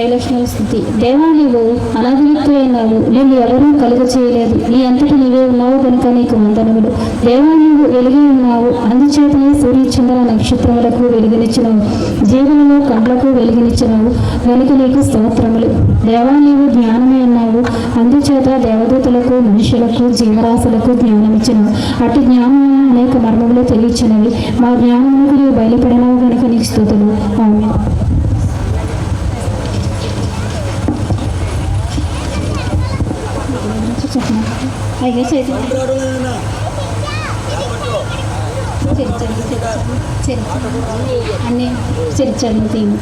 దైవలక్షణాల స్థితి. దేవా నీవు అనాథయుక్తి అయినావు నేను ఎవరూ కలుగ చేయలేదు. నీ అంతటి నీవే ఉన్నావు కనుక నీకు వందనములు. దేవా నీవు వెలిగి ఉన్నావు. అందుచేతనే సూర్యచంద్ర నక్షత్రములకు వెలుగునిచ్చినావు జీవనము కండ్లకు వెలుగునిచ్చినావు వెనుక నీకు స్తోత్రములు. దేవా నీవు జ్ఞానమే అన్నావు. అందుచేత దేవదూతలకు మనుషులకు జీవరాశులకు జ్ఞానమిచ్చినావు అటు జ్ఞానం అనేక మర్మములు తెలియచినవి. మా జ్ఞానములకు నీవు బయలుపడినావు కనుక నీకు స్థుతులు అయ్యో అన్నీ తీను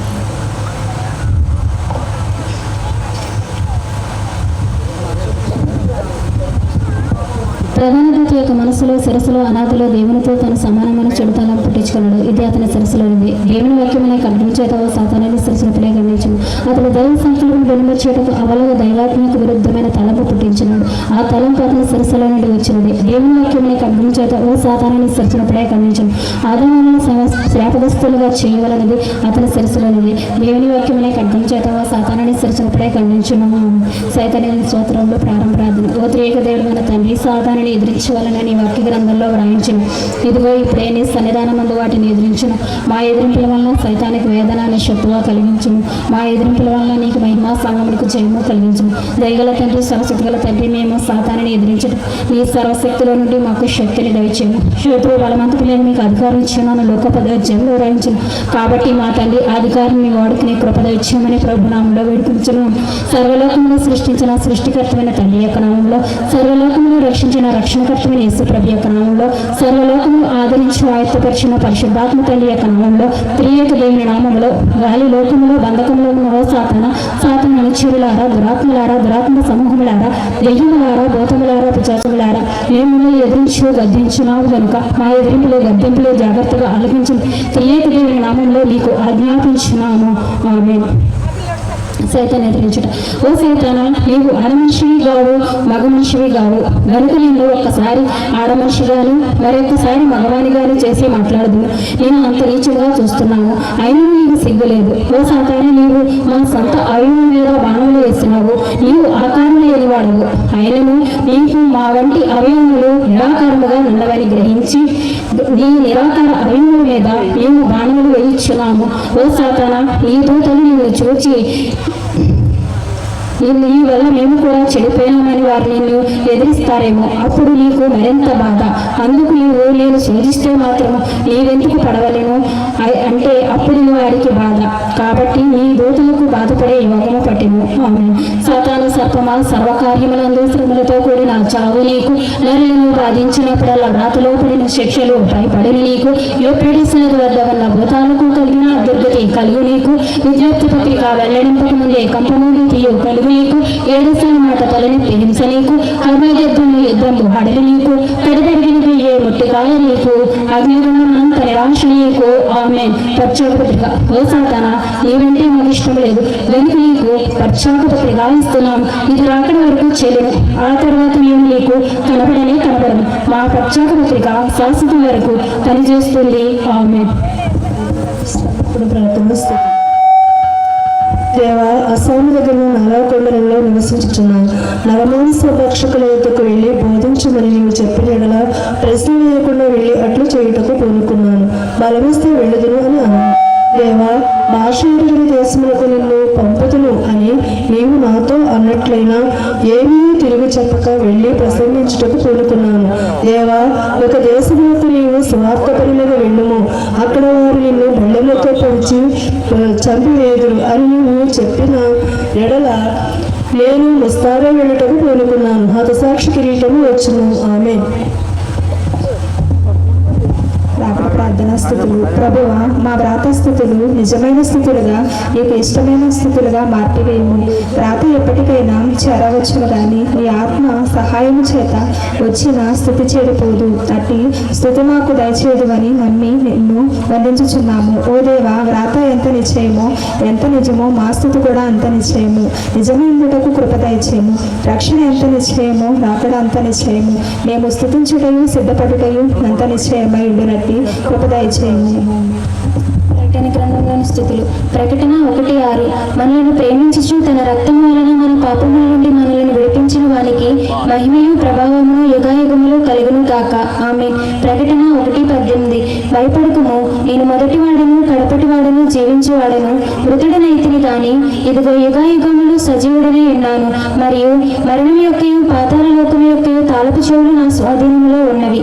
ప్రధాన యొక్క మనసులో శిరస్సులో అనాథలో దేవునితో తన సమానమైన చెడుతలం పుట్టించుకున్నాడు. ఇది అతని శిరస్సులోనిది. దేవుని వాక్యమైన కంఠం చేత ఓ సాతానాన్ని శిరస్సులపై అతను అతడు దైవ సంకల్పం వెలుమర్చేటకు అవలగా దైవాత్మక విరుద్ధమైన తలంపు వచ్చినాడు ఆ తలంపు అతని శిరస్సులో నుండి వచ్చినది దేవుని వాక్యమైన కంఠం చేత ఓ సాతానాన్ని శిరస్సులపై గమనించను ఆదాయాలను శ్రాపదస్తులుగా చేయవలనది అతని శిరస్సులోనిది దేవుని వాక్యమైన కంఠం చేత ఓ సాతానాన్ని శిరస్సులపై ఖండించును సైతన్య స్తోత్రంలో ప్రారంభ ప్రార్థన. ఓ త్రియక మన తండ్రి సాతానుని ఎదిరించవాలని వాక్య గ్రంథంలో వ్రాయించను. ఇదిగో ఇప్పుడే నీ సన్నిధానమందు వాటిని ఎదిరించను. మా ఎదిరింపుల వలన సైతానికి వేదన అనే కలిగించను. మా ఎదిరింపుల వలన నీకు మహిమా సంగములకు జయము కలిగించను. దయగల తండ్రి సరస్వతి గల తండ్రి మేము సాతాన్ని ఎదిరించడం నీ సర్వశక్తిలో నుండి మాకు శక్తిని దయచేయము. శత్రు బలవంతులైన మీకు అధికారం ఇచ్చామని లోక పదవిలో రాయించు కాబట్టి మా తండ్రి అధికారం మీ వాడికి కృపద ఇచ్చామని ప్రభు నామంలో వేడుకుంటున్నాం సర్వలోకంలో సృష్టించిన సృష్టికర్తమైన తల్లి యొక్క నామంలో సర్వలోకంలో రక్షించిన రక్షణకర్తమైన యేసు ప్రభు యొక్క నామంలో సర్వలోకము ఆదరించి ఆయుత్తపరిచిన పరిశుద్ధాత్మ తల్లి యొక్క నామంలో త్రియక దేవుని నామంలో గాలి లోకంలో బంధకంలో ఉన్న సాతన సాతన అనుచరులారా దురాత్మలారా దురాత్మ సమూహములారా దెయ్యములారా భూతములారా పిచాచములారా మేము ఎదిరించు గద్దించినావు కనుక మా ఎదిరింపులు గద్దింపులు జాగ్రత్తగా ఆలపించిన త్రియేక దేవుని నామంలో నీకు ఆజ్ఞాపించినాము. ఆమె సైతాన్ని ఎదిరించుట. ఓ సైతాన నీవు ఆడమనిషివి కావు మగ మనిషివి కావు. గనుక నేను ఒక్కసారి ఆడ మనిషిగాను మరొకసారి మగవానిగాను చేసి మాట్లాడదు నేను అంత నీచుగా చూస్తున్నాను. అయినా నీకు సిగ్గులేదు. ఓ సైతాన నీవు మా సొంత ఆయుధం మీద బాణములు వేసినావు. నీవు లేనివాడు ఆయనను నీకు మా వంటి అవయవములు నిరాకారముగా ఉన్నవని గ్రహించి నీ నిరాకార అవయవముల మీద మేము బాణములు వేయించున్నాము ఓ సాతాన నీ దూతలు నిన్ను చూచి నిన్ను ఈ వల్ల మేము కూడా చెడిపోయామని వారు నిన్ను ఎదిరిస్తారేమో. అప్పుడు నీకు మరింత బాధ. అందుకు నీవు నేను శోధిస్తే మాత్రం నీవెందుకు పడవలేను? అంటే అప్పుడు వారికి బాధ. కాబట్టి నీ దూతలకు బాధపడే యోగము పట్టిను ఆమె సాతాను సర్పమా సర్వకార్యములందు శ్రమలతో కూడిన చావు నీకు నరులను బాధించినప్పుడల్లా రాతలో పడిన శిక్షలు భయపడిన నీకు యోపేడిసిన వద్ద ఉన్న భూతాలకు కలిగిన దుర్గతి కలుగు నీకు విజ్ఞప్తి పత్రిక వెల్లడింపక ముందే కంపమూడి తీయు కలుగు నీకు ఏడుసిన మాట తలనొప్పి హింస నీకు హర్మయుద్ధము యుద్ధము హడలు నీకు తడిదరిగిన ఏ ముట్టికాయ నీకు అగ్నిగుణమంత నిరాశ నీకు. ఆమె పశ్చాక పత్రిక. ఓ సాతన నీవంటే నాకు ఇష్టం లేదు. చేశాడు. వెనుక నీకు పశ్చాక పత్రిక ఇది రాకడ వరకు చెల్లును ఆ తర్వాత మేము నీకు కనబడనే కనపడము మా పశ్చాత్తపత్రిక పత్రిక శాశ్వతం వరకు పనిచేస్తుంది. ఆమె ఇప్పుడు ప్రార్థన దేవ అస్సాము దగ్గర నలవకొండలలో నివసించుచున్నాను నరమాంస భక్షకుల యొక్కకు వెళ్ళి బోధించమని నీవు చెప్పిన ఎడల ప్రశ్న వేయకుండా వెళ్ళి అట్లు చేయుటకు పూనుకున్నాను. బలమిస్తే వెళ్ళదును అని అన్నాను దేవా భాష దేశములకు నిన్ను పంపుతును అని నీవు నాతో అన్నట్లయినా ఏమీ తిరిగి చెప్పక వెళ్ళి ప్రసంగించుటకు పూనుకున్నాను. దేవా ఒక దేశములకు నీవు స్వార్థపరులుగా వెళ్ళుము అక్కడ వారు నిన్ను బళ్ళెలతో పొడిచి చంపివేదురు అని నువ్వు చెప్పిన ఎడల నేను ముస్తారా వెళ్ళటకు పూనుకున్నాను. హతసాక్షి కిరీటము వచ్చును. ఆమె ప్రార్థనా స్థుతులు. ప్రభువ మా వ్రాత స్థుతులు నిజమైన స్థుతులుగా నీకు ఇష్టమైన స్థుతులుగా మార్పివేయము. వ్రాత ఎప్పటికైనా చేరవచ్చును కానీ నీ ఆత్మ సహాయము చేత వచ్చిన స్థుతి చేరిపోదు అట్టి స్థుతి మాకు దయచేదు అని నమ్మి నిన్ను వందించుచున్నాము ఓ దేవా వ్రాత ఎంత నిశ్చయమో ఎంత నిజమో మా స్థుతి కూడా అంత నిశ్చయము. నిజమైనటకు కృప దయచేయము. రక్షణ ఎంత నిశ్చయమో రాకడ అంత నిశ్చయము. మేము స్థుతించుటయు సిద్ధపడుటయు అంత నిశ్చయమై ఉండినట్టి కృప దయచేయము. స్థుతులు ప్రకటన ఒకటి ఆరు. మనలను ప్రేమించుచు తన రక్తము వలన మన పాపముల నుండి మనల్ని విడిపించిన వానికి మహిమయు ప్రభావము యుగాయుగములు కలుగును కాక ఆమె ప్రకటన ఒకటి పద్దెనిమిది. భయపడకము. నేను మొదటి వాడను కడపటి వాడను జీవించేవాడను మృతుడనైతిని గాని ఇదిగో యుగాయుగములు సజీవుడనే ఉన్నాను. మరియు మరణం యొక్క పాతాల లోకం యొక్క తాళపు చెవులు నా స్వాధీనంలో ఉన్నవి.